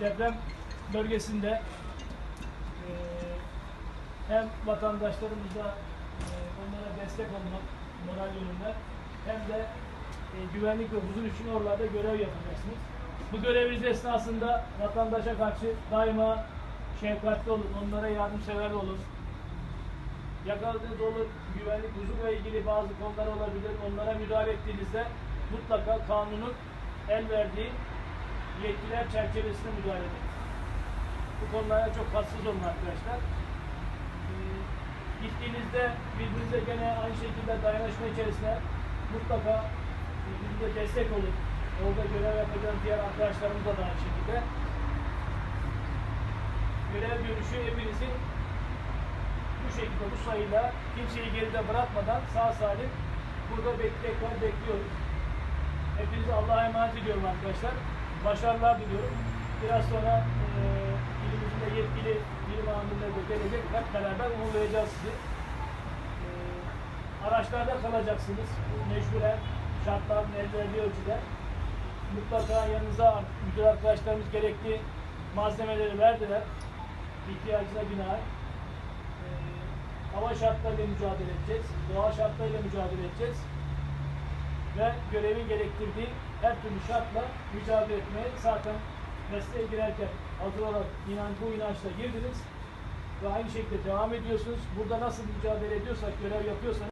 deprem bölgesinde e, hem vatandaşlarımıza e, onlara destek olmak moral yönünden hem de e, güvenlik ve huzur için oralarda görev yapacaksınız. Bu göreviniz esnasında vatandaşa karşı daima şefkatli olun, onlara yardımsever olun. Yakaladığınız olur, güvenlik, huzurla ilgili bazı konular olabilir. Onlara müdahale ettiğinizde mutlaka kanunun el verdiği yetkiler çerçevesinde müdahale edin. Bu konulara çok hassas olun arkadaşlar. Ee, gittiğinizde birbirinize gene aynı şekilde dayanışma içerisinde mutlaka birbirinize destek olun. Orada görev yapacağınız diğer arkadaşlarımız da aynı şekilde. Görev görüşü hepinizin bu şekilde bu sayıyla kimseyi geride bırakmadan sağ salim burada bekleyenler bekliyoruz. Hepinizi Allah'a emanet ediyorum arkadaşlar. Başarılar diliyorum. Biraz sonra e, ilimizin yetkili bilim amirleri de gelecek. Hep beraber uğurlayacağız sizi. E, araçlarda kalacaksınız. Mecburen şartların el verdiği ölçüde. Mutlaka yanınıza müdür arkadaşlarımız gerekli malzemeleri verdiler. İhtiyacına binaen. Hava şartlarıyla mücadele edeceğiz. Doğa şartlarıyla mücadele edeceğiz. Ve görevin gerektirdiği her türlü şartla mücadele etmeye zaten mesleğe girerken hazır olarak inan, bu inançla girdiniz ve aynı şekilde devam ediyorsunuz. Burada nasıl mücadele ediyorsak, görev yapıyorsanız